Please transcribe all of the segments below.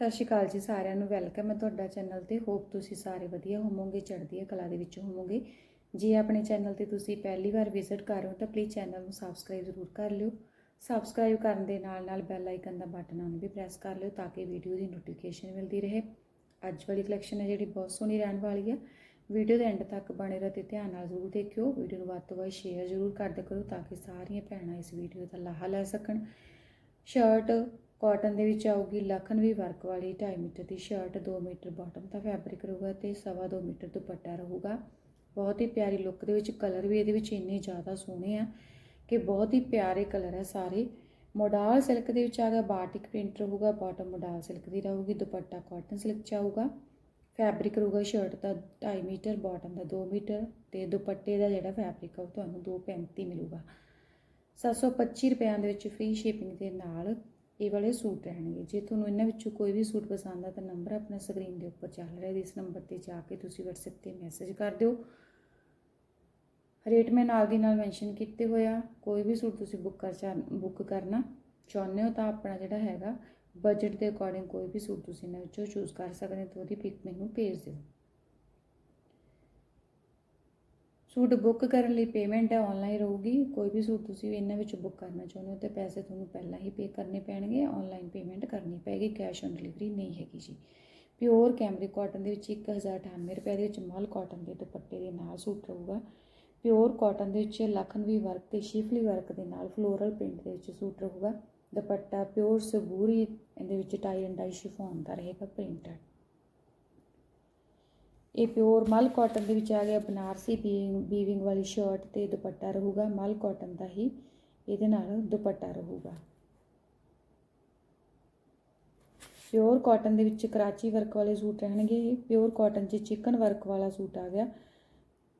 ਸਤਿ ਸ਼੍ਰੀ ਅਕਾਲ ਜੀ ਸਾਰਿਆਂ ਨੂੰ, ਵੈਲਕਮ ਹੈ ਤੁਹਾਡਾ ਚੈਨਲ ਤੇ। ਹੋਪ ਤੁਸੀਂ ਸਾਰੇ ਵਧੀਆ ਹੋਵੋਗੇ, ਚੜ੍ਹਦੀ ਹੈ ਕਲਾ ਦੇ ਵਿੱਚ ਹੋਵੋਗੇ। ਜੇ ਆਪਣੇ ਚੈਨਲ ਤੇ ਤੁਸੀਂ ਪਹਿਲੀ ਵਾਰ ਵਿਜ਼ਿਟ ਕਰ ਰਹੇ ਹੋ ਤਾਂ ਪਲੀਜ਼ ਚੈਨਲ ਨੂੰ ਸਬਸਕ੍ਰਾਈਬ ਜ਼ਰੂਰ ਕਰ ਲਿਓ। ਸਬਸਕ੍ਰਾਈਬ ਕਰਨ ਦੇ ਨਾਲ ਨਾਲ ਬੈਲ ਆਈਕਨ ਦਾ ਬਟਨ ਨੂੰ ਵੀ ਪ੍ਰੈਸ ਕਰ ਲਿਓ ਤਾਂ ਕਿ ਵੀਡੀਓ ਦੀ ਨੋਟੀਫਿਕੇਸ਼ਨ ਮਿਲਦੀ ਰਹੇ। ਅੱਜ ਵਾਲੀ ਕਲੈਕਸ਼ਨ ਹੈ ਜਿਹੜੀ ਬਹੁਤ ਸੋਹਣੀ ਰਹਿਣ ਵਾਲੀ ਹੈ। ਵੀਡੀਓ ਦੇ ਐਂਡ ਤੱਕ ਬਣੇ ਰਹੋ ਤੇ ਧਿਆਨ ਨਾਲ ਜ਼ਰੂਰ ਦੇਖਿਓ। ਵੀਡੀਓ ਨੂੰ ਵੱਧ ਤੋਂ ਵੱਧ ਸ਼ੇਅਰ ਜ਼ਰੂਰ ਕਰਦੇ ਕਰੋ ਤਾਂ ਕਿ ਸਾਰੀਆਂ ਭੈਣਾਂ ਇਸ ਵੀਡੀਓ ਦਾ ਲਾਹਾ ਲੈ ਸਕਣ। ਸ਼ਰਟ ਕਾਟਨ ਦੇ ਵਿੱਚ ਆਊਗੀ ਲਖਨਵੀ ਵਰਕ ਵਾਲੀ 2.5 ਮੀਟਰ ਦੀ ਸ਼ਰਟ 2 ਮੀਟਰ ਬਾਟਮ ਦਾ ਫੈਬਰਿਕ ਰਹੂਗਾ ਤੇ ਸਵਾ 2 ਮੀਟਰ ਦੁਪੱਟਾ ਰਹੂਗਾ। ਬਹੁਤ ਹੀ ਪਿਆਰੀ ਲੁੱਕ ਦੇ ਵਿੱਚ ਕਲਰ ਵੀ ਇਹਦੇ ਵਿੱਚ ਇੰਨੇ ਜ਼ਿਆਦਾ ਸੋਹਣੇ ਆ ਕਿ ਬਹੁਤ ਹੀ ਪਿਆਰੇ ਕਲਰ ਆ ਸਾਰੇ। ਮੋਡਾਲ ਸਿਲਕ ਦੇ ਵਿੱਚ ਆ ਗਿਆ ਬਾਟਿਕ ਪ੍ਰਿੰਟ ਰਹੂਗਾ ਬਾਟਮ ਮੋਡਾਲ ਸਿਲਕ ਦੀ ਰਹੂਗੀ, ਦੁਪੱਟਾ ਕਾਟਨ ਸਿਲਕ ਚ ਆਊਗਾ। ਫੈਬਰਿਕ ਰਹੂਗਾ ਸ਼ਰਟ ਦਾ 2.5 ਮੀਟਰ ਬਾਟਮ ਦਾ 2 ਮੀਟਰ ਤੇ ਦੁਪੱਟੇ ਦਾ ਜਿਹੜਾ ਫੈਬਰਿਕ ਆ ਉਹ ਤੁਹਾਨੂੰ 235 ਮਿਲੂਗਾ। 725 ਰੁਪਿਆਂ ਦੇ ਵਿੱਚ ਫ੍ਰੀ ਸ਼ਿਪਿੰਗ ਦੇ ਨਾਲ ਇਹ ਵਾਲੇ ਸੂਟ ਰਹਿਣਗੇ। ਜੇ ਤੁਹਾਨੂੰ ਇਹਨਾਂ ਵਿੱਚੋਂ ਕੋਈ ਵੀ ਸੂਟ ਪਸੰਦ ਆ, ਤਾਂ ਨੰਬਰ ਆਪਣਾ ਸਕਰੀਨ ਦੇ ਉੱਪਰ ਚੱਲ ਰਿਹਾ। ਇਸ ਨੰਬਰ ਤੇ ਜਾ ਕੇ ਤੁਸੀਂ WhatsApp ਤੇ ਮੈਸੇਜ ਕਰ ਦਿਓ। ਰੇਟ ਮੈਂ ਨਾਲ ਦੀ ਨਾਲ ਮੈਂਸ਼ਨ ਕੀਤੇ ਹੋਇਆ ਕੋਈ ਵੀ ਸੂਟ ਤੁਸੀਂ ਬੁੱਕ ਕਰ ਚਾ ਬੁੱਕ ਕਰਨਾ ਚਾਹੁੰਦੇ ਹੋ ਤਾਂ ਆਪਣਾ ਜਿਹੜਾ ਹੈਗਾ ਬਜਟ ਦੇ ਅਕੋਰਡਿੰਗ ਕੋਈ ਵੀ ਸੂਟ ਤੁਸੀਂ ਇਹਨਾਂ ਵਿੱਚੋਂ ਚੂਜ਼ ਕਰ ਸਕਦੇ ਹੋ, ਤਾਂ ਉਹਦੀ ਪਿਕ ਮੈਨੂੰ ਭੇਜ ਦਿਓ। ਸੂਟ ਬੁੱਕ ਕਰਨ ਲਈ ਪੇਮੈਂਟ ਹੈ ਆਨਲਾਈਨ ਰਹੂਗੀ। ਕੋਈ ਵੀ ਸੂਟ ਤੁਸੀਂ ਇਹਨਾਂ ਵਿੱਚ ਬੁੱਕ ਕਰਨਾ ਚਾਹੁੰਦੇ ਹੋ ਤੇ ਪੈਸੇ ਤੁਹਾਨੂੰ ਪਹਿਲਾਂ ਹੀ ਪੇ ਕਰਨੇ ਪੈਣਗੇ। ਆਨਲਾਈਨ ਪੇਮੈਂਟ ਕਰਨੀ ਪੈਗੀ ਕੈਸ਼ ਔਨ ਡਿਲੀਵਰੀ ਨਹੀਂ ਹੈਗੀ ਜੀ। ਪਿਓਰ ਕੈਮਰਿਕ ਕਾਟਨ ਦੇ ਵਿੱਚ 1098 ਰੁਪਏ ਦੇ ਵਿੱਚ ਮਲ ਕਾਟਨ ਦੇ ਦੁਪੱਟੇ ਦੇ ਨਾਲ ਸੂਟ ਰਹੂਗਾ। ਪਿਓਰ ਕਾਟਨ ਦੇ ਵਿੱਚ ਲਖਨਵੀ ਵਰਕ ਤੇ ਸ਼ਿਫਲੀ ਵਰਕ ਦੇ ਨਾਲ ਫਲੋਰਲ ਪ੍ਰਿੰਟ ਦੇ ਵਿੱਚ ਸੂਟ ਰਹੂਗਾ। ਦੁਪੱਟਾ ਪਿਓਰ ਸਬੂਰੀ ਇਹਦੇ ਵਿੱਚ ਟਾਈ ਐਂਡ ਡਾਈ ਸ਼ਿਫੋਨ ਦਾ ਰਹੇਗਾ ਪ੍ਰਿੰਟਡ ਇਹ ਪਿਓਰ ਮਲ ਕਾਟਨ ਦੇ ਵਿੱਚ ਆ ਗਿਆ ਬਨਾਰਸੀ ਬੀਵਿੰਗ ਵਾਲੀ ਸ਼ਰਟ ਤੇ ਦੁਪੱਟਾ ਰਹੂਗਾ, ਮਲ ਕਾਟਨ ਦਾ ਹੀ ਇਹਦੇ ਨਾਲ ਦੁਪੱਟਾ ਰਹੂਗਾ। ਪਿਓਰ ਕਾਟਨ ਦੇ ਵਿੱਚ ਕਰਾਚੀ ਵਰਕ ਵਾਲੇ ਸੂਟ ਰਹਿਣਗੇ ਇਹ। ਪਿਓਰ ਕਾਟਨ 'ਚ ਚਿਕਨ ਵਰਕ ਵਾਲਾ ਸੂਟ ਆ ਗਿਆ।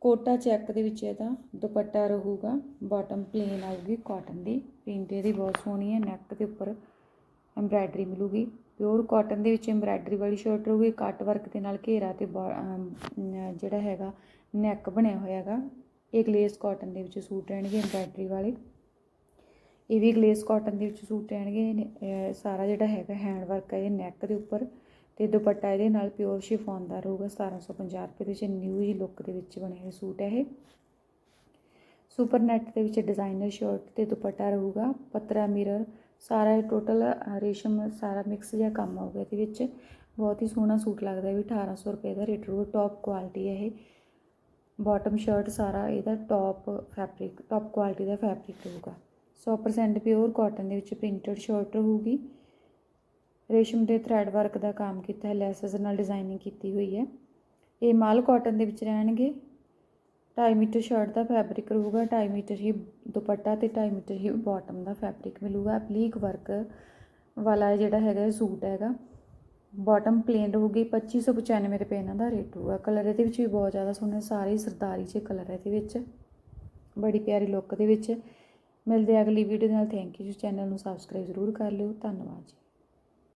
ਕੋਟਾ ਚੈੱਕ ਦੇ ਵਿੱਚ ਇਹਦਾ ਦੁਪੱਟਾ ਰਹੂਗਾ। ਬਾਟਮ ਪਲੇਨ ਆਊਗੀ ਕਾਟਨ ਦੀ। ਪ੍ਰਿੰਟ ਇਹਦੀ ਬਹੁਤ ਸੋਹਣੀ ਹੈ, ਨੈਕ ਦੇ ਉੱਪਰ ਐਮਬ੍ਰਾਇਡਰੀ ਮਿਲੂਗੀ। ਪਿਓਰ ਕਾਟਨ ਦੇ ਵਿੱਚ ਐਮਬ੍ਰਾਇਡਰੀ ਵਾਲੀ ਸ਼ਰਟ ਰਹੂਗੀ ਕੱਟ ਵਰਕ ਦੇ ਨਾਲ ਘੇਰਾ ਤੇ ਜਿਹੜਾ ਹੈਗਾ ਨੈਕ ਬਣਿਆ ਹੋਇਆ ਹੈਗਾ। ਇਹ ਗਲੇਸ ਕਾਟਨ ਦੇ ਵਿੱਚ ਸੂਟ ਰਹਿਣਗੇ ਐਮਬ੍ਰਾਇਡਰੀ ਵਾਲੇ। ਇਹ ਵੀ ਗਲੇਸ ਕਾਟਨ ਦੇ ਵਿੱਚ ਸੂਟ ਰਹਿਣਗੇ। ਸਾਰਾ ਜਿਹੜਾ ਹੈਗਾ ਹੈਂਡ ਵਰਕ ਹੈ ਇਹ ਨੈਕ ਦੇ ਉੱਪਰ ਤੇ ਦੁਪੱਟਾ ਇਹਦੇ ਨਾਲ ਪਿਓਰ ਸ਼ਿਫੋਨ ਦਾ ਰਹੂਗਾ। 1750 ਰੁਪਏ ਦੇ ਵਿੱਚ ਨਿਊ ਹੀ ਲੁੱਕ ਦੇ ਵਿੱਚ ਬਣੇ ਹੋਏ ਸੂਟ ਹੈ ਇਹ। ਸੁਪਰ ਨੈਟ ਦੇ ਵਿੱਚ ਡਿਜ਼ਾਈਨਰ ਸ਼ਰਟ ਤੇ ਦੁਪੱਟਾ ਰਹੂਗਾ। ਪਤਰਾ ਮਿਰਰ ਸਾਰਾ ਇਹ ਟੋਟਲ ਰੇਸ਼ਮ ਸਾਰਾ ਮਿਕਸ ਜਿਹਾ ਕੰਮ ਆਊਗਾ ਇਹਦੇ ਵਿੱਚ। ਬਹੁਤ ਹੀ ਸੋਹਣਾ ਸੂਟ ਲੱਗਦਾ ਹੈ ਵੀ 1800 ਰੁਪਏ ਦਾ ਰੇਟ ਰਹੂਗਾ ਟੌਪ ਕੁਆਲਿਟੀ ਹੈ ਇਹ। ਬਾਟਮ ਸ਼ਰਟ ਸਾਰਾ ਇਹਦਾ ਟੌਪ ਫੈਬਰਿਕ ਟੌਪ ਕੁਆਲਿਟੀ ਦਾ ਫੈਬਰਿਕ ਹੋਊਗਾ। 100% ਪਿਓਰ ਕਾਟਨ ਦੇ ਵਿੱਚ ਪ੍ਰਿੰਟਡ ਸ਼ਰਟ ਰਹੂਗੀ ਰੇਸ਼ਮ ਦੇ ਥ੍ਰੈਡ ਵਰਕ ਦਾ ਕੰਮ ਕੀਤਾ ਹੈ ਲੈਸਸ ਨਾਲ ਡਿਜ਼ਾਈਨਿੰਗ ਕੀਤੀ ਹੋਈ ਹੈ। ਇਹ ਮਾਲ ਕਾਟਨ ਦੇ ਵਿੱਚ ਰਹਿਣਗੇ। 2.5 ਮੀਟਰ ਸ਼ਰਟ ਦਾ ਫੈਬਰਿਕ ਰਹੂਗਾ 2.5 ਮੀਟਰ ਹੀ ਦੁਪੱਟਾ ਤੇ 2.5 ਮੀਟਰ ਹੀ ਬਾਟਮ ਦਾ ਫੈਬਰਿਕ ਮਿਲੂਗਾ। ਐਪਲੀਕ ਵਰਕ ਵਾਲਾ ਜਿਹੜਾ ਹੈਗਾ ਸੂਟ ਹੈਗਾ। ਬਾਟਮ ਪਲੇਨ ਰਹੂਗੀ 2595 ਰੁਪਏ ਇਹਨਾਂ ਦਾ ਰੇਟ ਹੋਊਗਾ। ਕਲਰ ਇਹਦੇ ਵਿੱਚ ਵੀ ਬਹੁਤ ਜ਼ਿਆਦਾ ਸੋਹਣੇ, ਸਾਰੇ ਸਰਦਾਰੀ 'ਚ ਕਲਰ ਹੈ ਇਹਦੇ ਵਿੱਚ। ਬੜੀ ਪਿਆਰੀ ਲੁੱਕ ਦੇ ਵਿੱਚ। ਮਿਲਦੇ ਅਗਲੀ ਵੀਡੀਓ ਨਾਲ। ਥੈਂਕ ਯੂ ਜੀ। ਚੈਨਲ ਨੂੰ ਸਬਸਕ੍ਰਾਈਬ ਜ਼ਰੂਰ ਕਰ ਲਿਓ। ਧੰਨਵਾਦ ਜੀ।